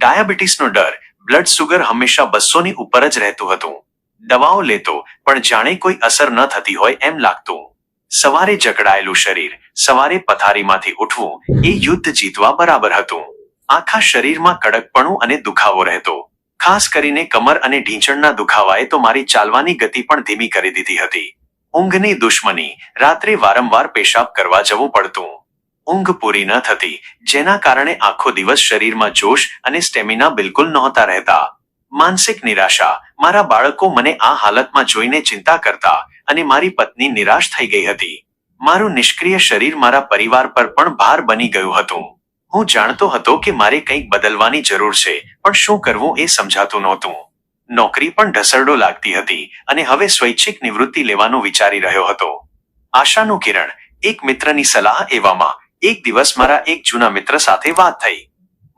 ડાયાબિટીસનો ડર blood sugar હંમેશા બસોની ઉપર જ રહેતું હતું. દવાઓ લેતો, પણ જાણે કોઈ અસર ન થતી હોય એમ લાગતું. સવારે જકડાયેલું શરીર, સવારે પથારીમાંથી ઉઠવું, એ યુદ્ધ જીતવા બરાબર હતું. આખા શરીરમાં કડકપણું અને દુખાવો રહેતો. ખાસ કરીને કમર અને ઢીંચણના દુખાવાએ તો મારી ચાલવાની ગતિ પણ ધીમી કરી દીધી હતી. ઊંઘની દુશ્મની, રાત્રે વારંવાર પેશાબ કરવા જવું પડતું. ઊંઘ પૂરી ન થતી, જેના કારણે આખો દિવસ શરીરમાં જોશ અને સ્ટેમિના બિલકુલ નહોતા રહેતા. માનસિક નિરાશા, મારા બાળકો મને આ હાલતમાં જોઈને ચિંતા કરતા અને મારી પત્ની નિરાશ થઈ ગઈ હતી. મારું નિષ્ક્રિય શરીર મારા પરિવાર પર પણ ભાર બની ગયું હતું. હું જાણતો હતો કે મારે કંઈક બદલવાની જરૂર છે, પણ શું કરવું એ સમજાતું નહોતું. નોકરી પણ ઢસરડો લાગતી હતી અને હવે સ્વૈચ્છિક નિવૃત્તિ લેવાનું વિચારી રહ્યો હતો. આશાનું કિરણ, એક મિત્રની સલાહ એવામાં એક દિવસ મારા એક જૂના મિત્ર સાથે વાત થઈ.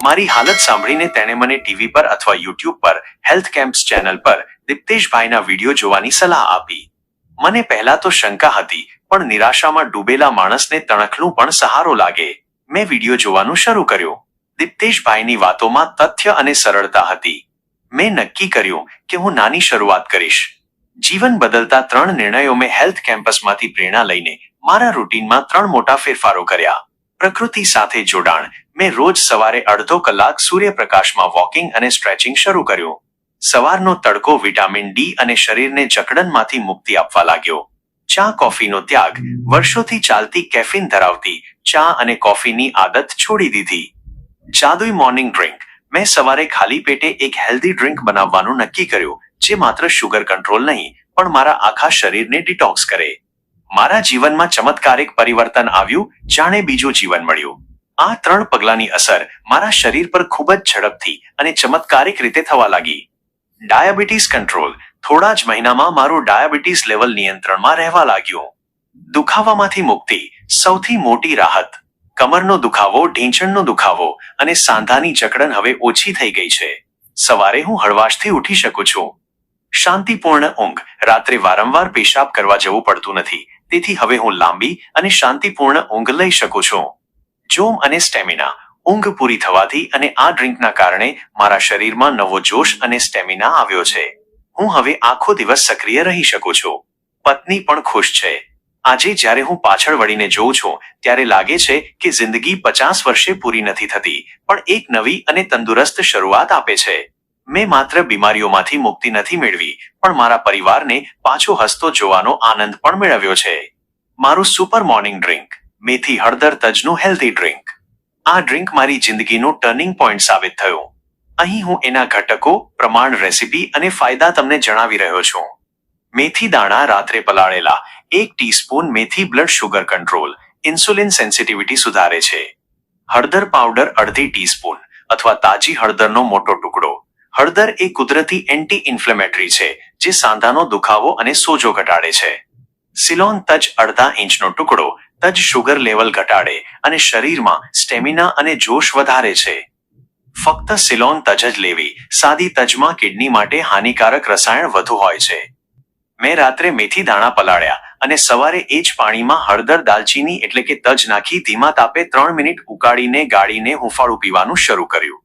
મારી હાલત સાંભળીને તેણે મને ટીવી પર અથવા યુટ્યુબ પર, હેલ્થ કેમ્પ્સ ચેનલ પર દીપ્તેશભાઈના વીડિયો જોવાની સલાહ આપી. મને પહેલા તો શંકા હતી, પણ નિરાશામાં ડૂબેલા માણસને તણખલું પણ સહારો લાગે. મેં વીડિયો જોવાનું શરૂ કર્યું. દિપ્તેશભાઈની વાતોમાં તથ્ય અને સરળતા હતી. મેં નક્કી કર્યું કે હું નાની શરૂઆત કરીશ. જીવન બદલતા ત્રણ નિર્ણયો મેં હેલ્થ કેમ્પસમાંથી પ્રેરણા લઈને મારા રૂટીનમાં ત્રણ મોટા ફેરફારો કર્યા. પ્રકૃતિ સાથે જોડાણ. મેં રોજ સવારે અડધો કલાક સૂર્યપ્રકાશમાં વોકિંગ અને સ્ટ્રેચિંગ શરૂ કર્યું. સવારનો તડકો વિટામિન ડી અને શરીરને જકડનમાંથી મુક્તિ આપવા લાગ્યો. ચા કોફીનો ત્યાગ. વર્ષોથી ચાલતી કેફીન ધરાવતી ચા અને કોફીની આદત છોડી દીધી. જાદુઈ મોર્નિંગ ડ્રિંક. મેં સવારે ખાલી પેટે એક હેલ્ધી ડ્રિંક બનાવવાનું નક્કી કર્યું, જે માત્ર શુગર કંટ્રોલ નહીં, પણ મારા આખા શરીરને ડિટોક્સ કરે. મારા જીવનમાં ચમત્કારિક પરિવર્તન આવ્યું, જાણે બીજું જીવન મળ્યું. આ ત્રણ પગલાંની અસર મારા શરીર પર ખૂબ જ ઝડપથી અને ચમત્કારિક રીતે થવા લાગી. Diabetes control. થોડા જ મહિનામાં મારું ડાયાબિટીસ લેવલ નિયંત્રણમાં રહેવા લાગ્યું. દુખાવામાંથી મુક્તિ. સૌથી મોટી રાહત. કમરનો દુખાવો, ઢીંચણનો દુખાવો અને સાંધાની જકડન હવે ઓછી થઈ ગઈ છે. સવારે હું હળવાશથી ઉઠી શકું છું. શાંતિપૂર્ણ ઊંઘ. રાત્રે વારંવાર પેશાબ કરવા જવું પડતું નથી. તેથી હવે હું લાંબી અને શાંતિપૂર્ણ ઊંઘ લઈ શકું છું. જોમ અને સ્ટેમિના. ઊંઘ પૂરી થવાથી અને આ ડ્રિંકના કારણે મારા શરીરમાં નવો જોશ અને સ્ટેમિના આવ્યો છે. હું હવે આખો દિવસ સક્રિય રહી શકું છું. પત્ની પણ ખુશ છે. આજે જ્યારે હું પાછળ વળીને જોઉં છું, ત્યારે લાગે છે કે જિંદગી પચાસ વર્ષે પૂરી નથી થતી, પણ એક નવી અને તંદુરસ્ત શરૂઆત આપે છે. મેં માત્ર બીમારીઓમાંથી મુક્તિ નથી મેળવી, પણ મારા પરિવારને પાછો હસતો જોવાનો આનંદ પણ મેળવ્યો છે. મારું સુપર મોર્નિંગ ડ્રિંક, મેથી હળદર તજનું હેલ્ધી ડ્રિંક. આ ડ્રિંક મારી જિંદગીનું ટર્નિંગ પોઈન્ટ સાબિત થયું. અહીં હું એના ઘટકો, પ્રમાણ રેસીપી અને ફાયદા તમને જણાવી રહ્યો છું. મેથી દાણા રાત્રે પલાળેલા, એક ટીસ્પૂન મેથી blood sugar control, insulin sensitivity સુધારે છે. હળદર પાવડર અડધી ટીસ્પૂન અથવા તાજી હળદરનો મોટો ટુકડો હળદર એ કુદરતી એન્ટી ઇન્ફ્લેમેટરી છે, જે સાંધાનો દુખાવો અને સોજો ઘટાડે છે. સિલોન તજ અડધા ઇંચનો ટુકડો, તજ શુગર લેવલ ઘટાડે અને શરીરમાં સ્ટેમિના અને જોશ વધારે છે. ફક્ત સિલોન તજ જ લેવી, સાદી તજમાં કિડની માટે હાનિકારક રસાયણ વધુ હોય છે. મેં રાત્રે મેથી દાણા પલાળ્યા અને સવારે એ જ પાણીમાં હળદર દાલચીની એટલે કે તજ નાખી ધીમા તાપે ત્રણ મિનિટ ઉકાળીને ગાળીને હુંફાળું પીવાનું શરૂ કર્યું.